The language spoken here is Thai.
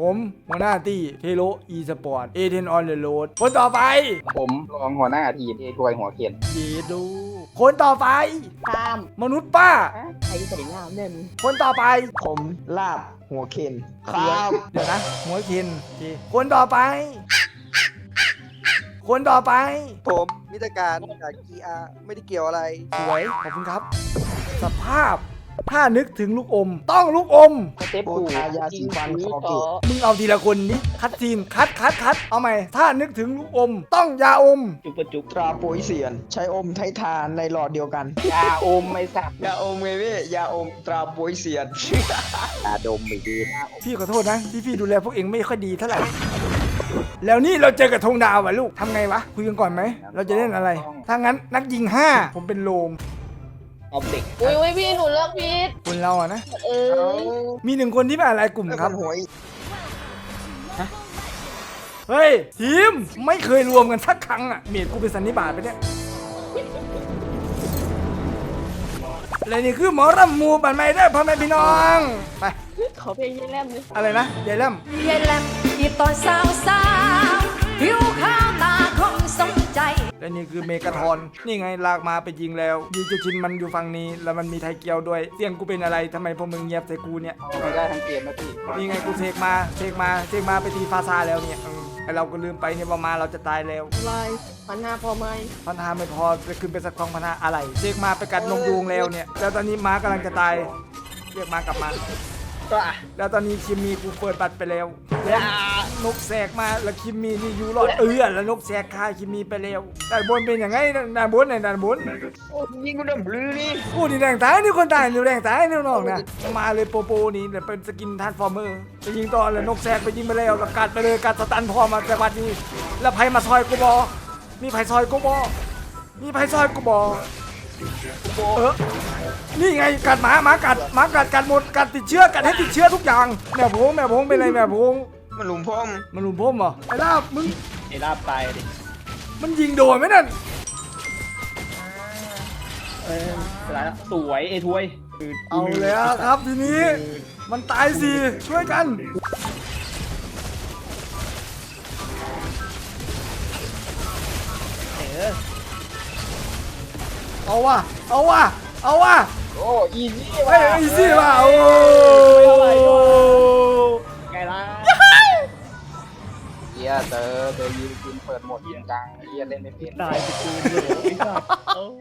ผมหัวหน้าตี้เทโลอีสปอร์ตเอเทนออนเดอะโรดคนต่อไปผมรองหัวหน้าทีมเอทวยหัวเขียนเยดูคนต่อไป ตามมนุษย์ป้าใครใส่หน้าเนี่ยมึงคนต่อไป ผมลาบหัวเคนครับเดี๋ยวนะหัวเคนโอเคคนต่อไป คนต่อไป ผมมิตรการจาก GR ไม่ได้เกี่ยวอะไร สวย ขอบคุณครับ สภาพ ถ้านึกถึงลูกอม ต้องลูกอม สเต็ปโบกูทายาสีฟันคอเกต มึงเอาทีละคนนี้คัดซีนคัดคัดคัดเอาใหม่ถ้านึกถึงลูกอม ต้องยาอม จุกปะจุกตราโปยเสียน ใช้อมไททานในหลอดเดียวกัน ยาอมไม่สับยาอมไงพี่ยาอมตราโปยเสียนยาดมไม่ดีพี่ขอโทษนะที่พี่ดูแลพวกเองไม่ค่อยดีเท่าไหร่ แล้วนี่เราเจอกับธงดาวอะลูกทำไงวะ คุยกันก่อนไหม เราจะเล่นอะไร ถ้างั้นนักยิง 5 ผมเป็นโลม เอาเด็กอุ้ยอุ้ยพี่หนูเลิกพีดคนเราอะนะ เออมีหนึ่งคนที่เป็นอะไรกลุ่มแล้วคครันบหัวอีกเฮ้ยทีมไม่เคยรวมกันสักครั้งอะเมียกูเป็นสันนิบาตไปเนี่ยและนี่คือหมอรำมูบันไม่ได้อพ่อแม่พี่น้องไปขอเพลงยี่แลมดิอะไรนะยายแลมยายแหลมอีตอนสาวสา และนี่คือเมกาทอนนี่ไงลากมาไปยิงแล้วยูจะชินมันอยู่ฝั่งนี้แล้วมันมีไทยเกียวด้วยเสียงกูเป็นอะไรทำไมพวกมึงเงียบใส่กูเนี่ยไม่ได้ทั้งเกมนะพี่นี่ไงกูเสกมาเสกมาเสกมาไปตีฟาซาแล้วเนี่ยเออไอเราก็ลืมไปเนี่ยว่ามาเราจะตายแล้วลายพันห้าพอไหมพันธาไม่พอจะขึ้นไปสักครองพันธาอะไรเสกมาไปกัดนกยูงแล้วเนี่ยแล้วตอนนี้ม้ากำลังจะตายเรียกม้ากลับมา ก็อะแล้วตอนนี้คิมมีกูเปิดบัตรไปแล้วแล้วนกแสกมาแล้วคิมมีนี่อยู่รอดเออแล้วนกแสกฆ่าคิมมีไปแล้วด้านบนเป็นอย่างไงด้านบนไหนด้านบนโอ้ยิงกูดับลือนี่กูนี่แดงตายนี่คนตายนี่แดงตายนี่น้องนะมาเลยโปโปนี่เดี๋ยวเป็นสกินทาร์ฟอร์เมอร์ไปยิงต่อแล้วนกแสกไปยิงไปแล้วแล้วกัดไปเลยกัดสตันพอมาจากวัดนี้แล้วไผมาซอยกูบอมีไผซอยกูบอมีไผซอยกูบอ เออนี่ไงกัดหมาหมากัดหมากัดกัดหมดกัดติดเชื้อกัดให้ติดเชื้อทุกอย่างแม่พงแม่พงเป็นไรแม่พงมันหลุมพ่อมมันหลุมพ่มเหรอไอ้ลาบมึงไอ้ลาบตายดิมันยิงโดนไหมนั่นเออแล้วสวยเอทวยเอาแล้วครับทีนี้มันตายสิช่วยกัน เอาว่ะ เอาว่ะ เอาว่ะโอ้อีซี่เฮ้ยอีซี่ว่ะโอ้ไงล่ะเฮียเตอเตอยืนกินเปิดหมดยิงกลางเฮียเล่นไม่เป็นตายไปกูเลย